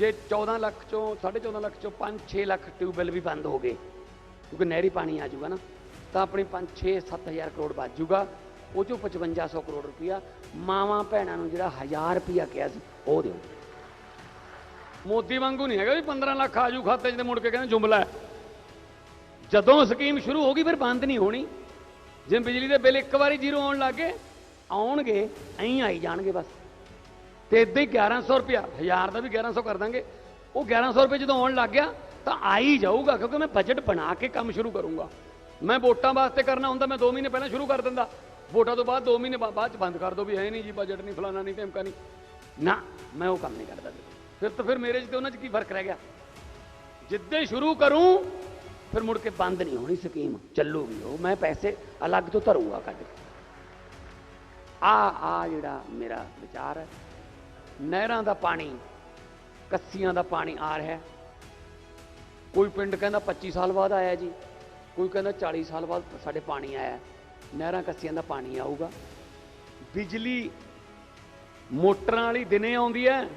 ਜੇ 14 ਲੱਖ ਚੋਂ 14.5 ਲੱਖ ਚੋਂ 5-6 ਲੱਖ ਟਿਊਬਵੈਲ ਵੀ ਬੰਦ ਹੋ ਗਏ, ਕਿਉਂਕਿ ਨਹਿਰੀ ਪਾਣੀ ਆ ਜਾਊਗਾ ਨਾ, ਤਾਂ ਆਪਣੀ 5-6 7000 ਕਰੋੜ ਬਚ ਜਾਊਗਾ, ਉਹ ਚੋਂ 5500 ਕਰੋੜ ਰੁਪਇਆ ਮਾਵਾਂ ਭੈਣਾਂ ਨੂੰ ਜਿਹੜਾ 1000 ਰੁਪਇਆ ਕਿਹਾ ਸੀ, ਉਹ ਦਿਓ। ਮੋਦੀ ਵਾਂਗੂ ਨਹੀਂ ਹੈਗਾ ਵੀ 15 ਲੱਖ ਆ ਜੂ ਖਾਤੇ 'ਚ ਤੇ ਮੁੜ ਕੇ ਕਹਿੰਦੇ ਜੁਮਲਾ ਜਦੋਂ ਸਕੀਮ ਸ਼ੁਰੂ ਹੋ ਗਈ ਫਿਰ ਬੰਦ ਨਹੀਂ ਹੋਣੀ। ਜਿਵੇਂ ਬਿਜਲੀ ਦੇ ਬਿੱਲ ਇੱਕ ਵਾਰੀ ਜ਼ੀਰੋ ਆਉਣ ਲੱਗੇ ਆਉਣਗੇ, ਐਂ ਆਈ ਜਾਣਗੇ ਬਸ। ਤੇ ਇਦਾਂ ਹੀ 1100 ਰੁਪਿਆ 1000 ਦਾ ਵੀ 1100 ਕਰ ਦਾਂਗੇ। ਉਹ 1100 ਰੁਪਏ ਜਦੋਂ ਆਉਣ ਲੱਗ ਗਿਆ, ਤਾਂ ਆ ਹੀ ਜਾਊਗਾ, ਕਿਉਂਕਿ ਮੈਂ ਬਜਟ ਬਣਾ ਕੇ ਕੰਮ ਸ਼ੁਰੂ ਕਰੂੰਗਾ। ਮੈਂ ਵੋਟਾਂ ਵਾਸਤੇ ਕਰਨਾ ਹੁੰਦਾ, ਮੈਂ 2 ਮਹੀਨੇ ਪਹਿਲਾਂ ਸ਼ੁਰੂ ਕਰ ਦਿੰਦਾ। ਵੋਟਾਂ ਤੋਂ ਬਾਅਦ 2 ਮਹੀਨੇ ਬਾਅਦ ਚ ਬੰਦ ਕਰ ਦੋ ਵੀ ਹੈ ਨਹੀਂ ਜੀ ਬਜਟ ਨਹੀਂ ਫਲਾਣਾ ਨਹੀਂ ਟਿਮਕਾ ਨਹੀਂ। ਨਾ, ਮੈਂ ਉਹ ਕੰਮ ਨਹੀਂ ਕਰਦਾ ਫਿਰ ਤਾਂ ਫਿਰ ਮੇਰੇ 'ਚ ਤੇ ਉਹਨਾਂ 'ਚ ਕੀ ਫ਼ਰਕ ਰਹਿ ਗਿਆ? ਜਿੱਦਾਂ ਸ਼ੁਰੂ ਕਰੂੰ, ਫਿਰ ਮੁੜ ਕੇ ਬੰਦ ਨਹੀਂ ਹੋਣੀ ਸਕੀਮ ਚੱਲੂਗੀ ਉਹ। ਮੈਂ ਪੈਸੇ ਅਲੱਗ ਤੋਂ ਧਰੂਗਾ ਕੱਢ ਕੇ। ਆ ਆ ਜਿਹੜਾ ਮੇਰਾ ਵਿਚਾਰ ਹੈ ਨਹਿਰਾਂ ਦਾ ਪਾਣੀ, ਕੱਸੀਆਂ ਦਾ ਪਾਣੀ ਆ ਰਿਹਾ ਕੋਈ ਪਿੰਡ ਕਹਿੰਦਾ 25 ਸਾਲ ਬਾਅਦ ਆਇਆ ਜੀ, ਕੋਈ ਕਹਿੰਦਾ 40 ਸਾਲ ਬਾਅਦ ਸਾਡੇ ਪਾਣੀ ਆਇਆ ਨਹਿਰਾਂ ਕੱਸੀਆਂ ਦਾ ਪਾਣੀ ਆਊਗਾ। ਬਿਜਲੀ ਮੋਟਰਾਂ ਵਾਲੀ ਦਿਨੇ ਆਉਂਦੀ ਹੈ।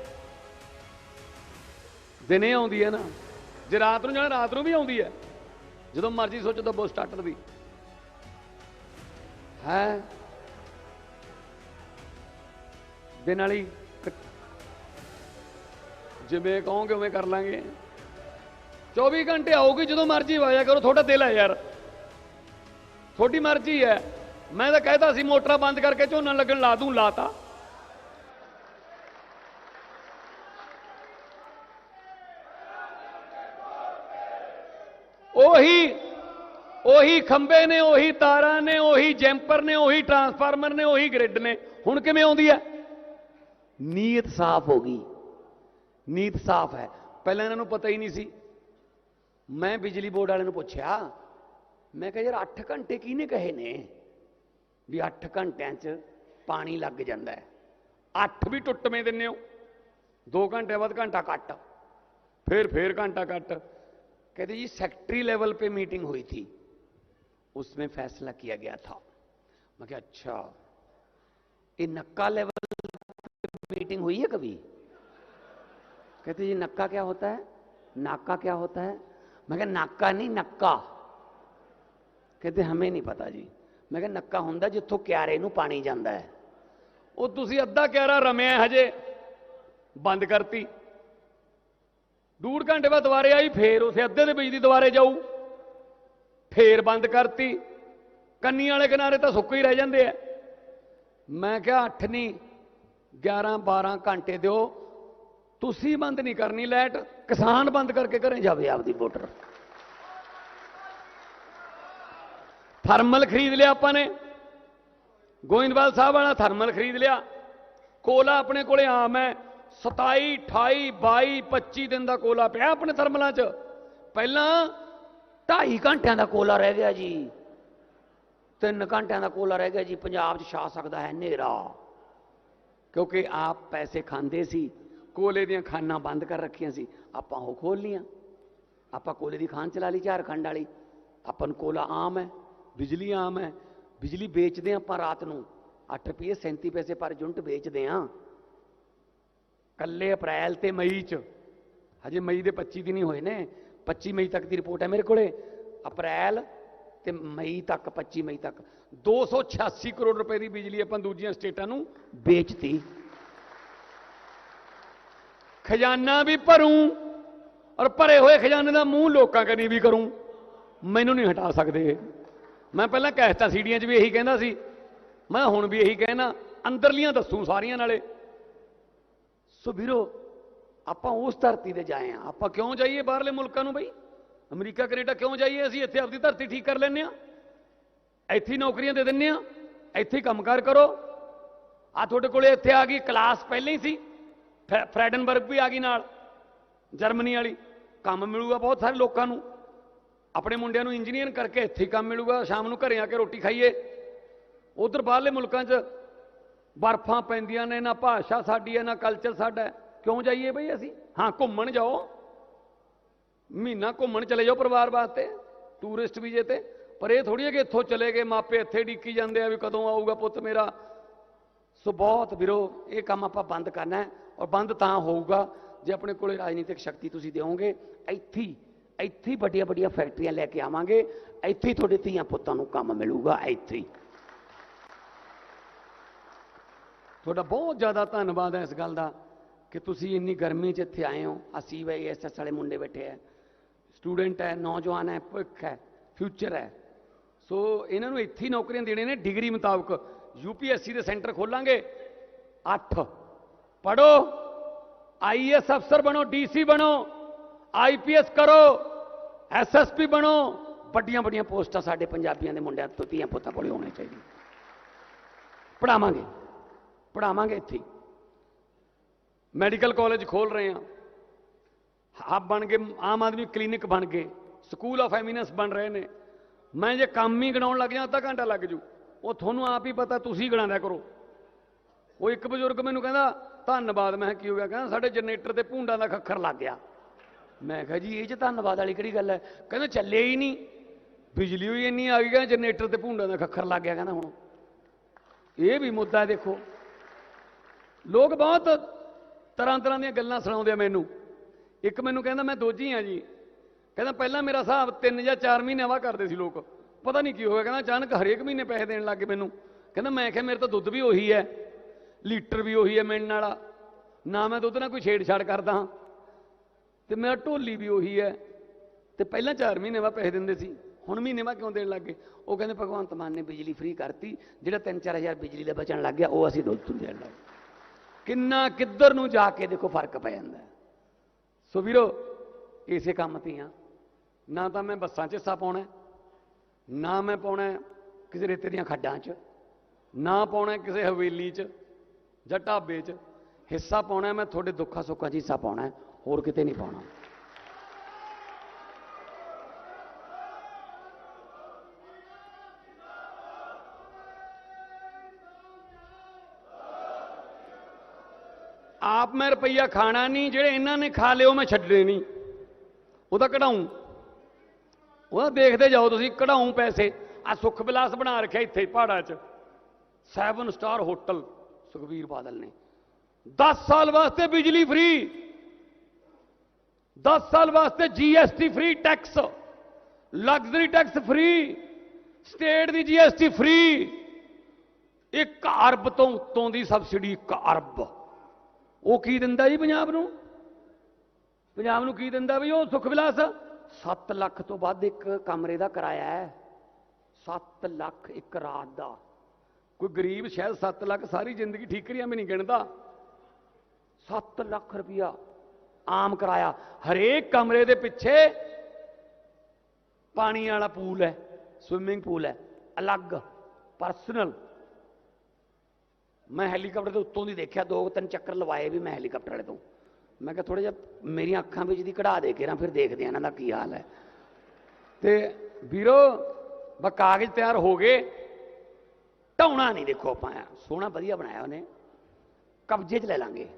ਦਿਨੇ ਆਉਂਦੀ ਹੈ ਨਾ। ਜੇ ਰਾਤ ਨੂੰ ਜਾਣਾ, ਰਾਤ ਨੂੰ ਵੀ ਆਉਂਦੀ ਹੈ। ਜਦੋਂ ਮਰਜ਼ੀ ਸੋਚੋ ਦੱਬੋ ਸਟਾਰਟਰ ਦੀ ਹੈ? ਦਿਨ ਵਾਲੀ ਜਿਵੇਂ ਕਹੋਗੇ ਉਵੇਂ ਕਰ ਲਾਂਗੇ। 24 ਘੰਟੇ ਆਊਗੀ, ਜਦੋਂ ਮਰਜ਼ੀ ਵਾਇਆ ਕਰੋ, ਤੁਹਾਡਾ ਦਿਲ ਹੈ ਯਾਰ। ਤੁਹਾਡੀ ਮਰਜ਼ੀ ਹੈ। ਮੈਂ ਤਾਂ ਕਹਿਤਾ ਸੀ, ਮੋਟਰਾਂ ਬੰਦ ਕਰਕੇ ਝੋਨਾ ਲੱਗਣ ਲਾ ਦੂੰ, ਲਾਤਾ। ਉਹੀ ਉਹੀ ਖੰਬੇ ਨੇ, ਉਹੀ ਤਾਰਾਂ ਨੇ, ਉਹੀ ਜੈਂਪਰ ਨੇ, ਉਹੀ ਟਰਾਂਸਫਾਰਮਰ ਨੇ, ਉਹੀ ਗ੍ਰਿਡ ਨੇ। ਹੁਣ ਕਿਵੇਂ ਆਉਂਦੀ ਹੈ? ਨੀਅਤ ਸਾਫ਼ ਹੋ ਗਈ। ਨੀਤ ਸਾਫ਼ ਹੈ ਪਹਿਲਾਂ ਇਹਨਾਂ ਨੂੰ ਪਤਾ ਹੀ ਨਹੀਂ ਸੀ ਮੈਂ ਬਿਜਲੀ ਬੋਰਡ ਵਾਲਿਆਂ ਨੂੰ ਪੁੱਛਿਆ ਮੈਂ ਕਿਹਾ ਯਾਰ 8 ਘੰਟੇ ਕਿਹਨੇ ਕਹੇ ਨੇ ਵੀ 8 ਘੰਟਿਆਂ 'ਚ ਪਾਣੀ ਲੱਗ ਜਾਂਦਾ ਹੈ 8 ਵੀ ਟੁੱਟਵੇਂ ਦਿੰਨੇ ਹੋ 2 ਘੰਟੇ ਬਾਅਦ ਘੰਟਾ ਕੱਟ फिर फिर घंटा कट कहते जी सेक्रेटरी लेवल पे मीटिंग हुई थी उसमें फैसला किया गया था मैं क्या अच्छा ये नक्का लेवल पे मीटिंग हुई है कभी कहते जी नक्का क्या होता है नाका क्या होता है मैं क्या नाका नहीं नक्का ਕਹਿੰਦੇ ਹਮੇ ਨਹੀਂ ਪਤਾ ਜੀ ਮੈਂ ਕਿਹਾ ਨੱਕਾ ਹੁੰਦਾ ਜਿੱਥੋਂ ਕਿਆਰੇ ਨੂੰ ਪਾਣੀ ਜਾਂਦਾ ਹੈ ਉਹ ਤੁਸੀਂ ਅੱਧਾ ਕਿਆਰਾ ਰਮਿਆ ਹਜੇ ਬੰਦ ਕਰਤੀ ਡੂਢ ਘੰਟੇ ਬਾਅਦ ਦੁਬਾਰੇ ਆਈ ਫੇਰ ਉਸੇ ਅੱਧੇ ਦੇ ਬਿਜਲੀ ਦੁਬਾਰੇ ਜਾਊ ਫੇਰ ਬੰਦ ਕਰਤੀ ਕੰਨੀ ਵਾਲੇ ਕਿਨਾਰੇ ਤਾਂ ਸੁੱਕੇ ਹੀ ਰਹਿ ਜਾਂਦੇ ਆ ਮੈਂ ਕਿਹਾ 8 ਨਹੀਂ 11 12 ਘੰਟੇ ਦਿਓ ਤੁਸੀਂ ਬੰਦ ਨਹੀਂ ਕਰਨੀ ਲਾਈਟ, ਕਿਸਾਨ ਬੰਦ ਕਰਕੇ ਘਰੇ ਜਾਵੇ ਆਪਦੀ ਮੋਟਰ ਥਰਮਲ ਖਰੀਦ ਲਿਆ ਆਪਾਂ ਨੇ। ਗੋਇੰਦਵਾਲ ਸਾਹਿਬ ਵਾਲਾ ਥਰਮਲ ਖਰੀਦ ਲਿਆ। ਕੋਲਾ ਆਪਣੇ ਕੋਲੇ ਆਮ ਹੈ। 27 28 22 25 ਦਿਨ ਦਾ ਕੋਲਾ ਪਿਆ ਆਪਣੇ ਥਰਮਲਾਂ 'ਚ। ਪਹਿਲਾਂ 2.5 ਘੰਟਿਆਂ ਦਾ ਕੋਲਾ ਰਹਿ ਗਿਆ ਜੀ। 3 ਘੰਟਿਆਂ ਦਾ ਕੋਲਾ ਰਹਿ ਗਿਆ ਜੀ। ਪੰਜਾਬ 'ਚ ਛਾ ਸਕਦਾ ਹੈ ਹਨੇਰਾ। ਕਿਉਂਕਿ ਆਪ ਪੈਸੇ ਖਾਂਦੇ ਸੀ। ਕੋਲੇ ਦੀਆਂ ਖਾਨਾਂ ਬੰਦ ਕਰ ਰੱਖੀਆਂ ਸੀ, ਆਪਾਂ ਉਹ ਖੋਲ ਲੀਆਂ ਆਪਾਂ ਕੋਲੇ ਦੀ ਖਾਨ ਚਲਾ ਲਈ, ਝਾਰਖੰਡ ਵਾਲੀ। ਆਪਾਂ ਨੂੰ ਕੋਲਾ ਆਮ ਹੈ, ਬਿਜਲੀ ਆਮ ਹੈ। ਬਿਜਲੀ ਵੇਚਦੇ ਹਾਂ ਆਪਾਂ ਰਾਤ ਨੂੰ। 8 ਰੁਪਏ 37 ਪੈਸੇ ਪਰ ਯੂਨਿਟ ਵੇਚਦੇ ਹਾਂ। ਕੱਲੇ ਅਪ੍ਰੈਲ ਤੇ ਮਈ ਚ। ਹਜੇ ਮਈ ਦੇ 25 ਦਿਨ ਹੀ ਹੋਏ ਨੇ। 25 ਮਈ ਤੱਕ ਦੀ ਰਿਪੋਰਟ ਹੈ ਮੇਰੇ ਕੋਲੇ। ਅਪ੍ਰੈਲ ਤੇ ਮਈ ਤੱਕ 25 ਮਈ ਤੱਕ। 286 ਕਰੋੜ ਰੁਪਏ ਦੀ ਬਿਜਲੀ ਆਪਾਂ ਦੂਜੀਆਂ ਸਟੇਟਾਂ ਨੂੰ ਵੇਚਤੀ। ਖਜ਼ਾਨਾ ਵੀ ਭਰੂੰ ਔਰ ਭਰੇ ਹੋਏ ਖਜ਼ਾਨੇ ਦਾ ਮੂੰਹ ਲੋਕਾਂ ਕਨੀ ਵੀ ਕਰੂੰ, ਮੈਨੂੰ ਨਹੀਂ ਹਟਾ ਸਕਦੇ। ਮੈਂ ਪਹਿਲਾਂ ਕਹਿਤਾ ਸੀੜੀਆਂ 'ਚ ਵੀ ਇਹੀ ਕਹਿੰਦਾ ਸੀ। ਮੈਂ ਹੁਣ ਵੀ ਇਹੀ ਕਹਿਣਾ, ਅੰਦਰਲੀਆਂ ਦੱਸੂ ਸਾਰੀਆਂ ਨਾਲੇ। ਸੋ ਵੀਰੋ, ਆਪਾਂ ਉਸ ਧਰਤੀ ਤੇ ਜਾਏ ਆ। ਆਪਾਂ ਕਿਉਂ ਜਾਈਏ ਬਾਹਰਲੇ ਮੁਲਕਾਂ ਨੂੰ ਬਈ? ਅਮਰੀਕਾ, ਕੈਨੇਡਾ ਕਿਉਂ ਜਾਈਏ ਅਸੀਂ? ਇੱਥੇ ਆਪਦੀ ਧਰਤੀ ਠੀਕ ਕਰ ਲੈਂਦੇ ਆ। ਇੱਥੇ ਨੌਕਰੀਆਂ ਦੇ ਦਿੰਨੇ ਆ। ਇੱਥੇ ਹੀ ਕੰਮਕਾਰ ਕਰੋ। ਆ ਤੁਹਾਡੇ ਕੋਲੇ ਇੱਥੇ ਆ ਗਈ, ਕਲਾਸ ਪਹਿਲਾਂ ਹੀ ਸੀ। ਫਰੈਡਨਬਰਗ ਵੀ ਆ ਗਈ ਨਾਲ, ਜਰਮਨੀ ਵਾਲੀ। ਕੰਮ ਮਿਲੂਗਾ ਬਹੁਤ ਸਾਰੇ ਲੋਕਾਂ ਨੂੰ। ਆਪਣੇ ਮੁੰਡਿਆਂ ਨੂੰ ਇੰਜੀਨੀਅਰ ਕਰਕੇ ਇੱਥੇ ਹੀ ਕੰਮ ਮਿਲੂਗਾ। ਸ਼ਾਮ ਨੂੰ ਘਰੇ ਆ ਕੇ ਰੋਟੀ ਖਾਈਏ। ਉਧਰ ਬਾਹਰਲੇ ਮੁਲਕਾਂ 'ਚ ਬਰਫਾਂ ਪੈਂਦੀਆਂ ਨੇ, ਨਾ ਭਾਸ਼ਾ ਸਾਡੀ ਹੈ, ਨਾ ਕਲਚਰ ਸਾਡਾ ਕਿਉਂ ਜਾਈਏ ਬਈ ਅਸੀਂ? ਹਾਂ, ਘੁੰਮਣ ਜਾਓ। ਮਹੀਨਾ ਘੁੰਮਣ ਚਲੇ ਜਾਓ ਪਰਿਵਾਰ ਵਾਸਤੇ ਟੂਰਿਸਟ ਵੀਜ਼ੇ ਤੇ। ਪਰ ਇਹ ਥੋੜੀ ਹੈ ਕਿ ਇੱਥੋਂ ਚਲੇ ਗਏ, ਮਾਪੇ ਇੱਥੇ ਡੀਕੀ ਜਾਂਦੇ ਆ ਵੀ ਕਦੋਂ ਆਊਗਾ ਪੁੱਤ ਮੇਰਾ। ਸੋ ਬਹੁਤ ਵੀਰੋ, ਇਹ ਕੰਮ ਆਪਾਂ ਬੰਦ ਕਰਨਾ ਹੈ। ਔਰ ਬੰਦ ਤਾਂ ਹੋਊਗਾ ਜੇ ਆਪਣੇ ਕੋਲੇ ਰਾਜਨੀਤਿਕ ਸ਼ਕਤੀ ਤੁਸੀਂ ਦਿਓਗੇ। ਇੱਥੇ ਇੱਥੇ ਵੱਡੀਆਂ ਵੱਡੀਆਂ ਫੈਕਟਰੀਆਂ ਲੈ ਕੇ ਆਵਾਂਗੇ। ਇੱਥੇ ਤੁਹਾਡੇ ਧੀਆਂ ਪੁੱਤਾਂ ਨੂੰ ਕੰਮ ਮਿਲੂਗਾ, ਇੱਥੇ ਤੁਹਾਡਾ ਬਹੁਤ ਜ਼ਿਆਦਾ ਧੰਨਵਾਦ ਹੈ ਇਸ ਗੱਲ ਦਾ ਕਿ ਤੁਸੀਂ ਇੰਨੀ ਗਰਮੀ 'ਚ ਇੱਥੇ ਆਏ ਹੋ। ਆ ਸੀਵਾਈਐਸਐਸ ਵਾਲੇ ਮੁੰਡੇ ਬੈਠੇ ਹੈ ਸਟੂਡੈਂਟ ਹੈ, ਨੌਜਵਾਨ ਹੈ, ਭਵਿੱਖ ਹੈ, ਫਿਊਚਰ ਹੈ। ਸੋ ਇਹਨਾਂ ਨੂੰ ਇੱਥੇ ਨੌਕਰੀਆਂ ਦੇਣੇ ਨੇ। ਡਿਗਰੀ ਮੁਤਾਬਕ ਯੂਪੀਐਸਸੀ ਦੇ ਸੈਂਟਰ ਖੋਲਾਂਗੇ। 8 ਪੜੋ ਆਈਐਸ ਅਫਸਰ ਬਣੋ ਡੀਸੀ ਬਣੋ ਆਈਪੀਐਸ ਕਰੋ ਐਸਐਸਪੀ ਬਣੋ ਵੱਡੀਆਂ ਵੱਡੀਆਂ ਪੋਸਟਾਂ ਸਾਡੇ ਪੰਜਾਬੀਆਂ ਦੇ ਮੁੰਡਿਆਂ ਤੋਂ ਧੀਆਂ ਪੁੱਤਾਂ ਕੋਲੇ ਹੋਣੇ ਚਾਹੀਦੀਆਂ ਪੜਾਵਾਂਗੇ ਪੜਾਵਾਂਗੇ ਇੱਥੇ ਮੈਡੀਕਲ ਕਾਲਜ ਖੋਲ ਰਹੇ ਹਾਂ ਹੱਬ ਬਣ ਗਏ ਆਮ ਆਦਮੀ ਕਲੀਨਿਕ ਬਣ ਗਏ ਸਕੂਲ ਆਫ ਐਮੀਨੈਂਸ ਬਣ ਰਹੇ ਨੇ ਮੈਂ ਜੇ ਕੰਮ ਹੀ ਗਣਾਉਣ ਲੱਗ ਜਾ ਅੱਧਾ ਘੰਟਾ ਲੱਗ ਜੂ ਉਹ ਤੁਹਾਨੂੰ ਆਪ ਹੀ ਪਤਾ ਤੁਸੀਂ ਗਣਾਉਂਦਾ ਕਰੋ ਉਹ ਇੱਕ ਬਜ਼ੁਰਗ ਮੈਨੂੰ ਕਹਿੰਦਾ ਧੰਨਵਾਦ। ਮੈਂ ਕਿਹਾ, ਕੀ ਹੋ ਗਿਆ? ਕਹਿੰਦਾ, ਸਾਡੇ ਜਨਰੇਟਰ ਤੇ ਭੂੰਡਾਂ ਦਾ ਖੱਖਰ ਲੱਗ ਗਿਆ। ਮੈਂ ਕਿਹਾ, ਜੀ, ਇਹ ਚ ਧੰਨਵਾਦ ਵਾਲੀ ਕਿਹੜੀ ਗੱਲ ਹੈ? ਕਹਿੰਦਾ ਚੱਲੇ ਹੀ ਨਹੀਂ। ਬਿਜਲੀ ਹੋਈ ਇੰਨੀ ਆ ਗਈ, ਕਹਿੰਦਾ, ਜਨਰੇਟਰ ਤੇ ਭੂੰਡਾਂ ਦਾ ਖੱਖਰ ਲੱਗ ਗਿਆ, ਕਹਿੰਦਾ ਹੁਣ। ਇਹ ਵੀ ਮੁੱਦਾ ਦੇਖੋ। ਲੋਕ ਬਹੁਤ ਤਰ੍ਹਾਂ ਤਰ੍ਹਾਂ ਦੀਆਂ ਗੱਲਾਂ ਸੁਣਾਉਂਦੇ ਆ ਮੈਨੂੰ। ਇੱਕ ਮੈਨੂੰ ਕਹਿੰਦਾ, ਮੈਂ ਦੋਜੀ ਆ ਜੀ। ਕਹਿੰਦਾ, ਪਹਿਲਾਂ ਮੇਰਾ ਹਿਸਾਬ 3 ਜਾਂ 4 ਮਹੀਨੇ ਵਾ ਕਰਦੇ ਸੀ ਲੋਕ। ਪਤਾ ਨਹੀਂ ਕੀ ਹੋਇਆ, ਕਹਿੰਦਾ, ਅਚਾਨਕ ਹਰੇਕ ਮਹੀਨੇ ਪੈਸੇ ਦੇਣ ਲੱਗ ਗਏ ਮੈਨੂੰ। ਕਹਿੰਦਾ, ਮੈਂ ਕਿਹਾ, ਮੇਰੇ ਤਾਂ ਦੁੱਧ ਵੀ ਉਹੀ ਹੈ। ਲੀਟਰ ਵੀ ਉਹੀ ਹੈ ਮਿਲਣ ਵਾਲਾ। ਨਾ ਮੈਂ ਦੁੱਧ ਨਾਲ ਕੋਈ ਛੇੜਛਾੜ ਕਰਦਾ ਹਾਂ। ਤੇ ਮੇਰਾ ਢੋਲੀ ਵੀ ਉਹੀ ਹੈ। ਤੇ ਪਹਿਲਾਂ 4 ਮਹੀਨੇ ਬਾਅਦ ਪੈਸੇ ਦਿੰਦੇ ਸੀ। ਹੁਣ ਮਹੀਨੇ ਬਾਅਦ ਕਿਉਂ ਦੇਣ ਲੱਗੇ ਉਹ ਕਹਿੰਦੇ, ਭਗਵੰਤ ਮਾਨ ਨੇ ਬਿਜਲੀ ਫ੍ਰੀ ਕਰਤੀ। ਜਿਹੜਾ 3-4000 ਬਿਜਲੀ ਦਾ ਬਚਣ ਲੱਗ ਗਿਆ, ਉਹ ਅਸੀਂ ਦੁੱਧ ਤੋਂ ਦੇਣ ਲੱਗੇ। ਕਿੰਨਾ ਕਿੱਧਰ ਨੂੰ ਜਾ ਕੇ ਦੇਖੋ ਫ਼ਰਕ ਪੈ ਜਾਂਦਾ ਸੋ ਵੀਰੋ, ਇਸੇ ਕੰਮ ਤੇ ਆ ਨਾ ਤਾਂ ਮੈਂ ਬੱਸਾਂ 'ਚ ਹਿੱਸਾ ਪਾਉਣਾ ਨਾ ਮੈਂ ਪਾਉਣਾ ਕਿਸੇ ਰੇਤੇ ਦੀਆਂ ਖੱਡਾਂ 'ਚ। ਨਾ ਪਾਉਣਾ ਕਿਸੇ ਹਵੇਲੀ 'ਚ। ਜਾਂ ਢਾਬੇ 'ਚ ਹਿੱਸਾ ਪਾਉਣਾ ਮੈਂ ਤੁਹਾਡੇ ਦੁੱਖਾਂ ਸੁੱਖਾਂ 'ਚ ਹਿੱਸਾ ਪਾਉਣਾ ਹੋਰ ਕਿਤੇ ਨਹੀਂ ਪਾਉਣਾ। ਆਪ ਮੈਂ ਰੁਪਈਆ ਖਾਣਾ ਨਹੀਂ, ਜਿਹੜੇ ਇਹਨਾਂ ਨੇ ਖਾ ਲਿਓ ਮੈਂ ਛੱਡਣੇ ਨਹੀਂ। ਉਹਦਾ ਕਢਾਉਂ ਉਹਦਾ ਦੇਖਦੇ ਜਾਓ ਤੁਸੀਂ ਕਢਾਉਂ ਪੈਸੇ। ਆ ਸੁਖ ਵਿਲਾਸ ਬਣਾ ਰੱਖਿਆ ਇੱਥੇ, ਪਹਾੜਾਂ 'ਚ। 7 ਸਟਾਰ ਹੋਟਲ। ਸੁਖਵੀਰ ਬਾਦਲ ਨੇ। 10 ਸਾਲ ਵਾਸਤੇ ਬਿਜਲੀ ਫ੍ਰੀ। 10 ਸਾਲ ਵਾਸਤੇ GST free tax. Luxury tax free. State ਦੀ ਜੀਐਸਟੀ ਫ੍ਰੀ। 1 ਅਰਬ ਤੋਂ ਉੱਤੋਂ ਦੀ ਸਬਸਿਡੀ 1 ਅਰਬ। ਉਹ ਕੀ ਦਿੰਦਾ ਜੀ ਪੰਜਾਬ ਨੂੰ? ਪੰਜਾਬ ਨੂੰ ਕੀ ਦਿੰਦਾ ਵੀ ਉਹ ਸੁਖ ਵਿਲਾਸ? 7 ਲੱਖ ਤੋਂ ਵੱਧ ਇੱਕ ਕਮਰੇ ਦਾ ਕਿਰਾਇਆ ਹੈ। 7 ਲੱਖ ਇੱਕ ਰਾਤ ਦਾ। ਕੋਈ ਗਰੀਬ ਸ਼ਾਇਦ 7 ਲੱਖ ਸਾਰੀ ਜ਼ਿੰਦਗੀ ਠੀਕਰੀਆਂ ਵੀ ਨਹੀਂ ਗਿਣਦਾ। 7 ਲੱਖ ਰੁਪਇਆ ਆਮ ਕਿਰਾਇਆ। ਹਰੇਕ ਕਮਰੇ ਦੇ ਪਿੱਛੇ ਪਾਣੀ ਵਾਲਾ ਪੂਲ ਹੈ ਸਵਿਮਿੰਗ ਪੂਲ ਹੈ, ਅਲੱਗ ਪਰਸਨਲ ਮੈਂ ਹੈਲੀਕਾਪਟਰ ਦੇ ਉੱਤੋਂ ਦੀ ਦੇਖਿਆ, ਦੋ ਤਿੰਨ ਚੱਕਰ ਲਵਾਏ ਵੀ ਮੈਂ ਹੈਲੀਕਾਪਟਰ ਵਾਲੇ ਤੋਂ। ਮੈਂ ਕਿਹਾ ਥੋੜਾ ਜਿਹਾ ਮੇਰੀਆਂ ਅੱਖਾਂ ਵਿੱਚ ਦੀ ਕਢਾ ਦੇ ਕੇ ਨਾ, ਫਿਰ ਦੇਖਦੇ ਆ ਇਹਨਾਂ ਦਾ ਕੀ ਹਾਲ ਹੈ। ਤੇ ਵੀਰੋ ਬਾ ਕਾਗਜ਼ ਤਿਆਰ ਹੋ ਗਏ। ਢਾਉਣਾ ਨਹੀਂ ਦੇਖੋ ਆਪਾਂ। ਸੋਹਣਾ ਵਧੀਆ ਬਣਾਇਆ ਉਹਨੇ। ਕਬਜ਼ੇ 'ਚ ਲੈ ਲਾਂਗੇ।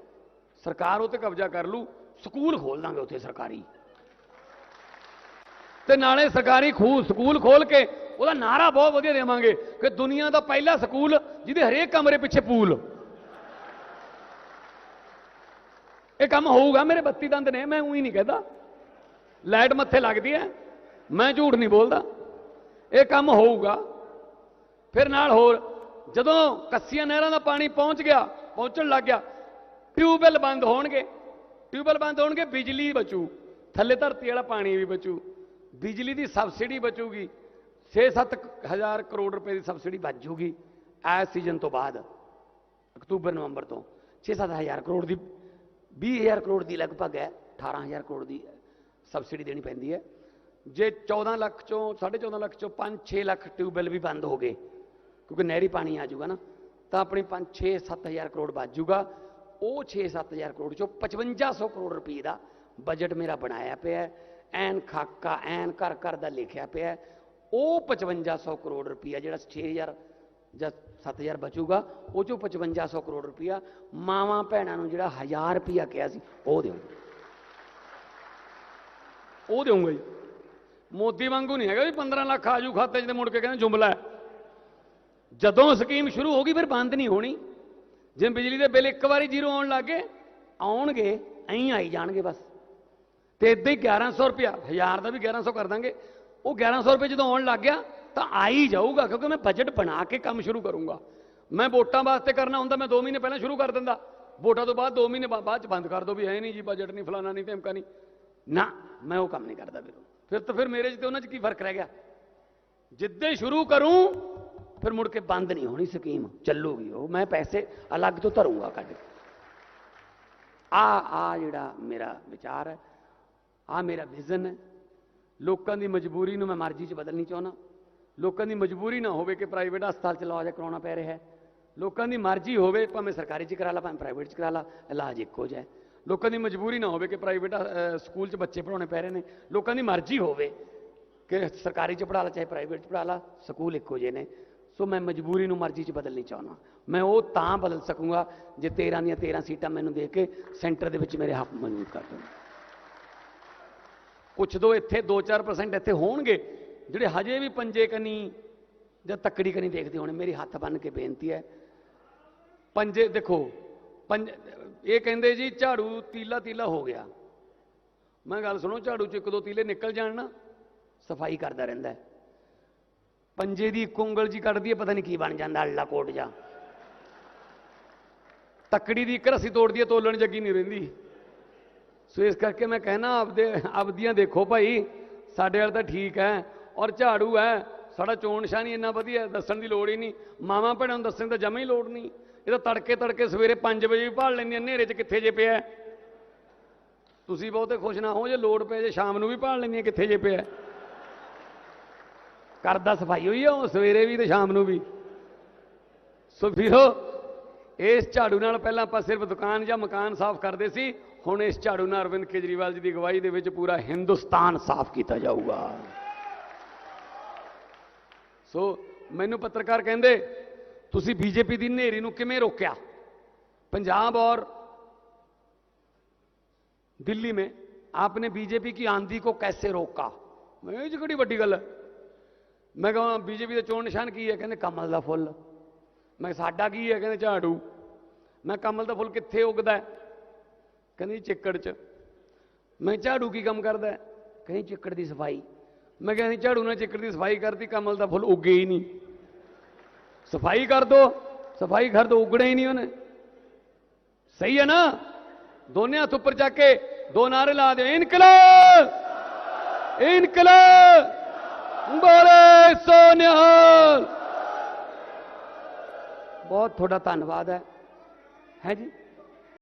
ਸਰਕਾਰ ਉਹ ਤੇ ਕਬਜ਼ਾ ਕਰ ਲੂ, ਸਕੂਲ ਖੋਲ ਦਾਂਗੇ ਉੱਥੇ ਸਰਕਾਰੀ। ਤੇ ਨਾਲੇ ਸਰਕਾਰੀ ਖੂ, ਸਕੂਲ ਖੋਲ ਕੇ ਉਹਦਾ ਨਾਰਾ ਬਹੁਤ ਵਧੀਆ ਦੇਵਾਂਗੇ ਕਿ ਦੁਨੀਆ ਦਾ ਪਹਿਲਾ ਸਕੂਲ ਜਿਹਦੇ ਹਰੇਕ ਕਮਰੇ ਪਿੱਛੇ ਪੂਲ। ਇਹ ਕੰਮ ਹੋਊਗਾ ਮੇਰੇ 32 ਦੰਦ ਨੇ, ਮੈਂ ਉਹੀ ਨਹੀਂ ਕਹਿੰਦਾ। ਲਾਈਟ ਮੱਥੇ ਲੱਗਦੀ ਹੈ, ਮੈਂ ਝੂਠ ਨਹੀਂ ਬੋਲਦਾ। ਇਹ ਕੰਮ ਹੋਊਗਾ। ਫਿਰ ਨਾਲ ਹੋਰ, ਜਦੋਂ ਕੱਸੀਆਂ ਨਹਿਰਾਂ ਦਾ ਪਾਣੀ ਪਹੁੰਚ ਗਿਆ, ਪਹੁੰਚਣ ਲੱਗ ਗਿਆ, ਟਿਊਬਵੈੱਲ ਬੰਦ ਹੋਣਗੇ। ਟਿਊਬਵੈੱਲ ਬੰਦ ਹੋਣਗੇ, ਬਿਜਲੀ ਬਚੂ, ਥੱਲੇ ਧਰਤੀ ਵਾਲਾ ਪਾਣੀ ਵੀ ਬਚੂ, ਬਿਜਲੀ ਦੀ ਸਬਸਿਡੀ ਬਚੂਗੀ 6-7 ਹਜ਼ਾਰ ਕਰੋੜ ਰੁਪਏ ਦੀ ਸਬਸਿਡੀ ਬਚ ਜੂਗੀ, ਇਸ ਸੀਜ਼ਨ ਤੋਂ ਬਾਅਦ, ਅਕਤੂਬਰ, ਨਵੰਬਰ ਤੋਂ। 6-7 ਹਜ਼ਾਰ ਕਰੋੜ ਦੀ 20 ਹਜ਼ਾਰ ਕਰੋੜ ਦੀ ਲਗਭਗ ਹੈ 18 ਹਜ਼ਾਰ ਕਰੋੜ ਦੀ ਸਬਸਿਡੀ ਦੇਣੀ ਪੈਂਦੀ ਹੈ। ਜੇ 14 ਲੱਖ ਚੋਂ 14.5 ਲੱਖ ਚੋਂ 5-6 ਲੱਖ ਟਿਊਬਵੈੱਲ ਵੀ ਬੰਦ ਹੋ ਗਏ ਕਿਉਂਕਿ ਨਹਿਰੀ ਪਾਣੀ ਆ ਜਾਊਗਾ ਨਾ, ਤਾਂ ਆਪਣੀ 5-6-7 ਹਜ਼ਾਰ ਕਰੋੜ ਬਚ ਜੂਗਾ ਉਹ 6-7 ਹਜ਼ਾਰ ਕਰੋੜ ਚੋਂ 5500 ਕਰੋੜ ਰੁਪਏ ਦਾ ਬਜਟ ਮੇਰਾ ਬਣਾਇਆ ਪਿਆ ਐਨ ਖਾਕਾ, ਐਨ ਕਰ ਕਰ ਦਾ ਲਿਖਿਆ ਪਿਆ ਹੈ। ਉਹ 5500 ਕਰੋੜ ਰੁਪਇਆ ਜਿਹੜਾ 6000 ਜਾਂ 7000 ਬਚੂਗਾ, ਉਹ ਚੋਂ 5500 ਕਰੋੜ ਰੁਪਇਆ ਮਾਵਾਂ ਭੈਣਾਂ ਨੂੰ ਜਿਹੜਾ 1000 ਰੁਪਇਆ ਕਿਹਾ ਸੀ, ਉਹ ਦੇਵਾਂਗੇ ਉਹ ਦੇਵਾਂਗਾ ਜੀ। ਮੋਦੀ ਵਾਂਗੂ ਨਹੀਂ ਹੈਗਾ ਵੀ 15 ਲੱਖ ਆਜੂ ਖਾਤੇ 'ਚ ਤੇ ਮੁੜ ਕੇ ਕਹਿੰਦੇ ਜੁਮਲਾ ਹੈ। ਜਦੋਂ ਸਕੀਮ ਸ਼ੁਰੂ ਹੋ ਗਈ, ਫਿਰ ਬੰਦ ਨਹੀਂ ਹੋਣੀ। ਜੇ ਬਿਜਲੀ ਦੇ ਬਿੱਲ ਇੱਕ ਵਾਰੀ ਜ਼ੀਰੋ ਆਉਣ ਲੱਗੇ ਆਉਣਗੇ ਐਂ ਆਈ ਜਾਣਗੇ ਬਸ। ਤੇ ਇਦਾਂ ਹੀ 1100 ਰੁਪਇਆ 1000 ਦਾ ਵੀ 1100 ਕਰ ਦਾਂਗੇ। ਉਹ 1100 ਰੁਪਏ ਜਦੋਂ ਆਉਣ ਲੱਗ ਗਿਆ, ਤਾਂ ਆ ਹੀ ਜਾਊਗਾ, ਕਿਉਂਕਿ ਮੈਂ ਬਜਟ ਬਣਾ ਕੇ ਕੰਮ ਸ਼ੁਰੂ ਕਰੂੰਗਾ। ਮੈਂ ਵੋਟਾਂ ਵਾਸਤੇ ਕਰਨਾ ਹੁੰਦਾ, ਮੈਂ 2 ਮਹੀਨੇ ਪਹਿਲਾਂ ਸ਼ੁਰੂ ਕਰ ਦਿੰਦਾ। ਵੋਟਾਂ ਤੋਂ ਬਾਅਦ 2 ਮਹੀਨੇ ਬਾਅਦ ਚ ਬੰਦ ਕਰ ਦੋ ਵੀ ਹੈ ਨਹੀਂ ਜੀ ਬਜਟ ਨਹੀਂ ਫਲਾਣਾ ਨਹੀਂ, ਧਮਕਾ ਨਹੀਂ। ਨਾ, ਮੈਂ ਉਹ ਕੰਮ ਨਹੀਂ ਕਰਦਾ ਵੀਰੋ ਫਿਰ ਤਾਂ ਫਿਰ ਮੇਰੇ 'ਚ ਤੇ ਉਹਨਾਂ 'ਚ ਕੀ ਫ਼ਰਕ ਰਹਿ ਗਿਆ? ਜਿੱਦੇ ਸ਼ੁਰੂ ਕਰੂੰ ਫਿਰ ਮੁੜ ਕੇ ਬੰਦ ਨਹੀਂ ਹੋਣੀ ਸਕੀਮ ਚੱਲੂਗੀ ਉਹ ਮੈਂ ਪੈਸੇ ਅਲੱਗ ਤੋਂ ਧਰੂੰਗਾ ਕੱਢ ਕੇ ਆ ਆ ਜਿਹੜਾ ਮੇਰਾ ਵਿਚਾਰ ਹੈ ਆ ਮੇਰਾ ਵਿਜ਼ਨ ਹੈ ਲੋਕਾਂ ਦੀ ਮਜਬੂਰੀ ਨੂੰ ਮੈਂ ਮਰਜ਼ੀ 'ਚ ਬਦਲਣੀ ਚਾਹੁੰਦਾ ਲੋਕਾਂ ਦੀ ਮਜਬੂਰੀ ਨਾ ਹੋਵੇ ਕਿ ਪ੍ਰਾਈਵੇਟ ਹਸਪਤਾਲ ਚ ਇਲਾਜ ਕਰਾਉਣਾ ਪੈ ਰਿਹਾ ਹੈ ਲੋਕਾਂ ਦੀ ਮਰਜ਼ੀ ਹੋਵੇ ਭਾਵੇਂ ਸਰਕਾਰੀ 'ਚ ਕਰਾ ਲਾ ਭਾਵੇਂ ਪ੍ਰਾਈਵੇਟ 'ਚ ਕਰਾ ਲਾ ਇਲਾਜ ਇੱਕੋ ਜਿਹਾ ਹੈ ਲੋਕਾਂ ਦੀ ਮਜਬੂਰੀ ਨਾ ਹੋਵੇ ਕਿ ਪ੍ਰਾਈਵੇਟ ਸਕੂਲ 'ਚ ਬੱਚੇ ਪੜਾਉਣੇ ਪੈ ਰਹੇ ਨੇ ਲੋਕਾਂ ਦੀ ਮਰਜ਼ੀ ਹੋਵੇ ਕਿ ਸਰਕਾਰੀ 'ਚ ਪੜਾ ਲਾ ਚਾਹੇ ਪ੍ਰਾਈਵੇਟ 'ਚ ਪੜਾ ਲਾ ਸਕੂਲ ਇੱਕੋ ਜਿਹੇ ਨੇ ਸੋ ਮੈਂ ਮਜਬੂਰੀ ਨੂੰ ਮਰਜ਼ੀ 'ਚ ਬਦਲਣੀ ਚਾਹੁੰਦਾ। ਮੈਂ ਉਹ ਤਾਂ ਬਦਲ ਸਕੂੰਗਾ ਜੇ 13 ਦੀਆਂ 13 ਸੀਟਾਂ ਮੈਨੂੰ ਦੇ ਕੇ ਸੈਂਟਰ ਦੇ ਵਿੱਚ ਮੇਰੇ ਹੱਕ ਮਜ਼ਬੂਤ ਕਰ ਦੇਣ। ਕੁਛ ਦੋ ਇੱਥੇ 2-4% ਇੱਥੇ ਹੋਣਗੇ, ਜਿਹੜੇ ਹਜੇ ਵੀ ਪੰਜੇ ਕਨੀ ਜਾਂ ਤੱਕੜੀ ਕਨੀ ਦੇਖਦੇ ਹੋਣੇ, ਮੇਰੀ ਹੱਥ ਬੰਨ ਕੇ ਬੇਨਤੀ ਹੈ। ਪੰਜੇ, ਦੇਖੋ, ਪੰਜ, ਇਹ ਕਹਿੰਦੇ ਜੀ ਝਾੜੂ ਤੀਲਾ ਤੀਲਾ ਹੋ ਗਿਆ। ਮੈਂ ਗੱਲ ਸੁਣੋ, ਝਾੜੂ ਚ ਇੱਕ ਦੋ ਤੀਲੇ ਨਿਕਲ ਜਾਣ ਨਾ, ਸਫ਼ਾਈ ਕਰਦਾ ਰਹਿੰਦਾ ਹੈ। ਪੰਜੇ ਦੀ ਇੱਕ ਉਂਗਲ ਜੀ ਕੱਢਦੀ ਹੈ, ਪਤਾ ਨਹੀਂ ਕੀ ਬਣ ਜਾਂਦਾ ਅੱਲਾ ਕੋਟ ਜਾ ਤੱਕੜੀ ਦੀ ਇੱਕ ਰੱਸੀ ਤੋੜਦੀ ਹੈ, ਤੋਲਣ ਜੱਗੀ ਨਹੀਂ ਰਹਿੰਦੀ। ਸੋ ਇਸ ਕਰਕੇ ਮੈਂ ਕਹਿਣਾ, ਆਪਦੇ, ਆਪਦੀਆਂ ਦੇਖੋ ਭਾਈ, ਸਾਡੇ ਵਾਲ ਤਾਂ ਠੀਕ ਹੈ, ਔਰ ਝਾੜੂ ਹੈ, ਸਾਡਾ ਚੋਣ ਨਿਸ਼ਾਨ ਇੰਨਾ ਵਧੀਆ, ਦੱਸਣ ਦੀ ਲੋੜ ਹੀ ਨਹੀਂ। ਮਾਵਾਂ ਭੈਣਾਂ ਨੂੰ ਦੱਸਣ ਦਾ ਤਾਂ ਜਮਾ ਹੀ ਲੋੜ ਨਹੀਂ। ਇਹ ਤਾਂ ਤੜਕੇ ਤੜਕੇ ਸਵੇਰੇ 5 ਵਜੇ ਵੀ ਭਾਲ ਲੈਂਦੀਆਂ ਹਨੇਰੇ 'ਚ ਕਿੱਥੇ ਜੇ ਪਿਆ ਤੁਸੀਂ ਬਹੁਤੇ ਖੁਸ਼ ਨਾ ਹੋ, ਜੇ ਲੋੜ ਪਏ, ਜੇ ਸ਼ਾਮ ਨੂੰ ਵੀ ਭਾਲ ਲੈਂਦੀਆਂ ਕਿੱਥੇ ਜੇ ਪਿਆ ਕਰਦਾ ਸਫਾਈ ਹੋਈ ਆ ਉਹ ਸਵੇਰੇ ਵੀ ਤੇ ਸ਼ਾਮ ਨੂੰ ਵੀ ਸੋ ਵੀਰੋ ਇਸ ਝਾੜੂ ਨਾਲ ਪਹਿਲਾਂ ਆਪਾਂ ਸਿਰਫ ਦੁਕਾਨ ਜਾਂ ਮਕਾਨ ਸਾਫ਼ ਕਰਦੇ ਸੀ ਹੁਣ ਇਸ ਝਾੜੂ ਨਾਲ ਅਰਵਿੰਦ ਕੇਜਰੀਵਾਲ ਜੀ ਦੀ ਅਗਵਾਈ ਦੇ ਵਿੱਚ ਪੂਰਾ ਹਿੰਦੁਸਤਾਨ ਸਾਫ਼ ਕੀਤਾ ਜਾਊਗਾ ਸੋ ਮੈਨੂੰ ਪੱਤਰਕਾਰ ਕਹਿੰਦੇ ਤੁਸੀਂ ਬੀਜੇਪੀ ਦੀ ਨੇਰੀ ਨੂੰ ਕਿਵੇਂ ਰੋਕਿਆ पंजाब और दिल्ली में आपने बीजेपी की आंधी को कैसे रोका मैं ਇਹ 'ਚ ਕਿਹੜੀ ਵੱਡੀ ਗੱਲ ਹੈ ਮੈਂ ਕਹਾਂ ਬੀਜੇਪੀ ਦਾ ਚੋਣ ਨਿਸ਼ਾਨ ਕੀ ਹੈ ਕਹਿੰਦੇ ਕਮਲ ਦਾ ਫੁੱਲ ਮੈਂ ਕਿਹਾ, ਸਾਡਾ ਕੀ ਹੈ ਕਹਿੰਦੇ ਝਾੜੂ ਮੈਂ ਕਿਹਾ, ਕਮਲ ਦਾ ਫੁੱਲ ਕਿੱਥੇ ਉੱਗਦਾ ਹੈ ਕਹਿੰਦੀ ਚਿੱਕੜ 'ਚ ਮੈਂ ਕਿਹਾ, ਝਾੜੂ ਕੀ ਕੰਮ ਕਰਦਾ ਹੈ ਕਹਿੰਦੀ ਚਿੱਕੜ ਦੀ ਸਫ਼ਾਈ ਮੈਂ ਕਹਿੰਦੀ ਝਾੜੂ ਨਾਲ ਚਿੱਕੜ ਦੀ ਸਫ਼ਾਈ ਕਰਤੀ ਕਮਲ ਦਾ ਫੁੱਲ ਉੱਗੇ ਹੀ ਨਹੀਂ ਸਫ਼ਾਈ ਕਰ ਦੋ ਸਫ਼ਾਈ ਕਰ ਦੋ ਉਗੜੇ ਹੀ ਨਹੀਂ ਉਹਨੇ ਸਹੀ ਹੈ ਨਾ ਦੋਨੇ ਹੱਥ ਉੱਪਰ ਚੱਕ ਕੇ ਦੋ ਨਾਰੇ ਲਾ ਦਿਓ ਇਨਕਲਾਬ ਇਨਕਲਾਬ ਬੋਲੇ ਸੋਨਿਹਾਲ। ਬਹੁਤ ਤੁਹਾਡਾ ਧੰਨਵਾਦ ਹੈ। ਹੈ ਜੀ?